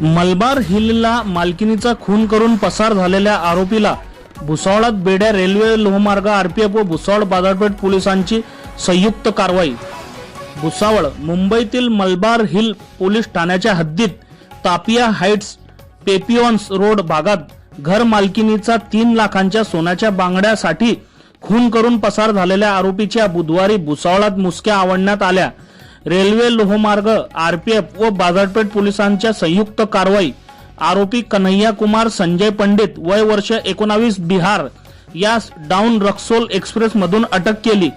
मलबार हिलला मालकिनीचा खून करून पसार झालेल्या आरोपीला भुसावळात बेड्या रेल्वे लोहमार्ग आरपीएफ व भुसावळ बाजारपेठ पोलिसांची संयुक्त कारवाई. भुसावळ मुंबईतील मलबार हिल पोलीस ठाण्याच्या हद्दीत तापिया हाईट्स पेपियॉन्स रोड भागात घर मालकिनीचा तीन लाखांच्या सोन्याच्या बांगड्यासाठी खून करून पसार झालेल्या आरोपीच्या बुधवारी भुसावळात मुसक्या आवडण्यात आल्या. रेल्वे लोहमार्ग आरपीएफ व बाजारपेठ पोलिसांच्या संयुक्त कारवाई. आरोपी कन्हैया कुमार संजय पंडित वय वर्ष एकोणावीस बिहार. यास डाऊन रक्सोल एक्सप्रेस मधून अटक केली.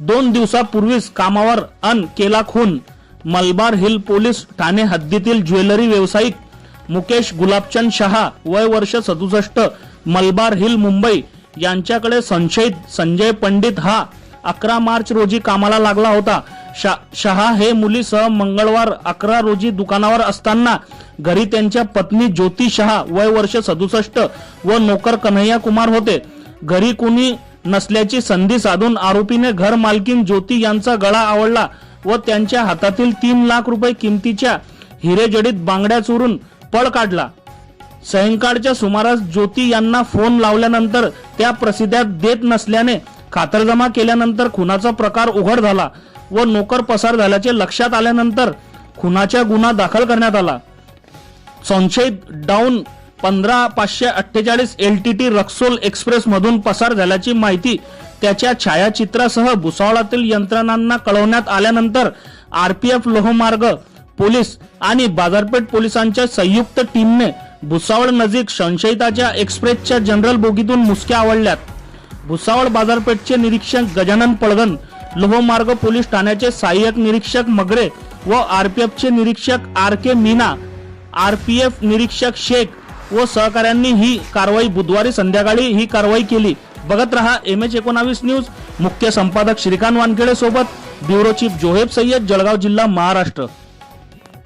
दोन दिवसापूर्वीच कामावर अन केला खून मलबार हिल पोलीस ठाणे हद्दीतील ज्वेलरी व्यावसायिक मुकेश गुलाबचंद शहा वय वर्ष सदुसष्ट मलबार हिल मुंबई. यांच्याकडे संशयित संजय पंडित हा अकरा मार्च रोजी कामाला लागला होता. शा- शहा हे मुलीसह मंगळवार अकरा रोजी दुकानावर असताना घरी त्यांच्या पत्नी ज्योती शहा वय वर्ष सदुसष्ट व नोकर कन्हैया कुमार होते. घरी कोणी नसल्याची संधी साधून आरोपीने घर मालकीन ज्योती यांचा गळा आवडला व त्यांच्या हातातील तीन लाख रुपये किमतीच्या हिरेजडीत बांगड्या चोरून पळ काढला. सायंकाळच्या सुमारास ज्योती यांना फोन लावल्यानंतर त्या प्रसिद्धात देत नसल्याने खातरजमा केल्यानंतर खुनाचा प्रकार उघड झाला व नोकर पसार झाल्याचे लक्षात आल्यानंतर खुनाचा गुन्हा दाखल करण्यात आला. संशयित डाऊन पंधरा पाचशे अठ्ठेचाळीस L T T Raxaul express मधून पसार झाल्याची माहिती त्याच्या छायाचित्रासह भुसावळातील यंत्रणांना कळवण्यात आल्यानंतर आरपीएफ लोहमार्ग पोलीस आणि बाजारपेठ पोलिसांच्या संयुक्त टीमने भुसावळ नजीक संशयिताच्या एक्सप्रेसच्या जनरल बोगीतून मुसक्या आवडल्यात भुसावळ बाजारपेठचे निरीक्षक गजानन पळगण लोहमार्ग पोलीस ठाण्याचे सहाय्यक निरीक्षक मगरे व आरपीएफचे निरीक्षक आर के मीना आरपीएफ निरीक्षक शेख व सहकाऱ्यांनी ही कारवाई बुधवारी संध्याकाळी ही कारवाई केली. बघत रहा एम एच एकोणावीस न्यूज. मुख्य संपादक श्रीकांत वानखेडे सोबत ब्युरो चीफ जोहेब सय्यद जळगाव जिल्हा महाराष्ट्र.